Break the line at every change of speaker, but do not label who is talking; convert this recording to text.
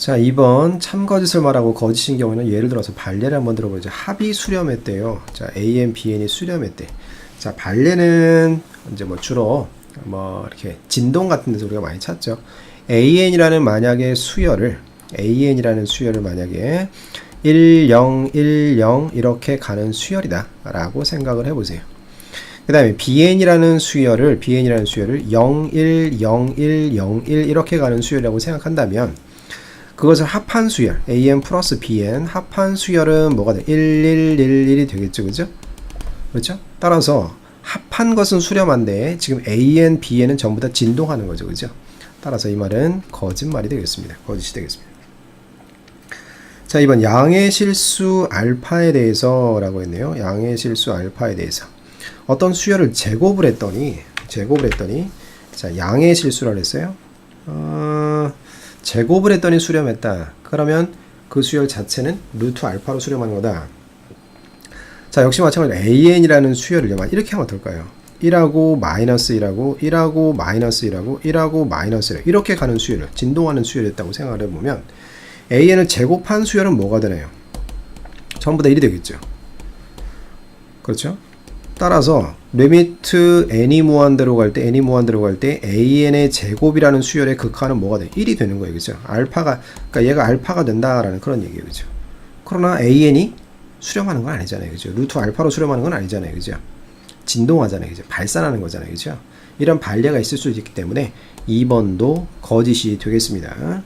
자, 2번 참거짓을 말하고 거짓인 경우는 예를 들어서 발레를 한번 들어보죠. 합이 수렴했대요. 자, AN, BN이 수렴했대. 자, 발레는 이제 뭐 주로 뭐 이렇게 진동 같은 데서 우리가 많이 찾죠. AN이라는 만약에 수열을 AN이라는 수열을 만약에 1, 0, 1, 0 이렇게 가는 수열이다 라고 생각을 해보세요. 그 다음에 BN이라는 수열을 BN이라는 수열을 0, 1, 0, 1, 0, 1 이렇게 가는 수열이라고 생각한다면 그것을 합한 수열 AN 플러스 BN 합한 수열은 뭐가 돼? 1, 1, 1, 1이 되겠죠 그죠? 그렇죠? 따라서 합한 것은 수렴한데 지금 AN, BN은 전부 다 진동하는 거죠 그죠? 따라서 이 말은 거짓말이 되겠습니다 거짓이 되겠습니다 자 이번 양의 실수 알파에 대해서 라고 했네요 양의 실수 알파에 대해서 어떤 수열을 제곱을 했더니 제곱을 했더니 자 양의 실수를 했어요 어, 제곱을 했더니 수렴했다. 그러면 그 수열 자체는 루트 알파로 수렴하는 거다. 자 역시 마찬가지로 an이라는 수열을 이렇게 하면 어떨까요? 1하고 마이너스 1하고 1하고 마이너스 1하고 1하고 마이너스 1 이렇게 가는 수열을 진동하는 수열이었다고 생각을 해보면 an을 제곱한 수열은 뭐가 되나요? 전부 다 1이 되겠죠. 그렇죠 따라서 리미트 n이 무한대로 갈 때 n이 무한대로 갈 때 an의 제곱이라는 수열의 극한은 뭐가 돼? 1이 되는 거예요. 그죠? 알파가 그러니까 얘가 알파가 된다라는 그런 얘기예요. 그죠? 그러나 an이 수렴하는 건 아니잖아요. 그죠? 루트 알파로 수렴하는 건 아니잖아요. 그죠? 진동하잖아요. 그죠? 발산하는 거잖아요. 그죠? 이런 반례가 있을 수 있기 때문에 2번도 거짓이 되겠습니다.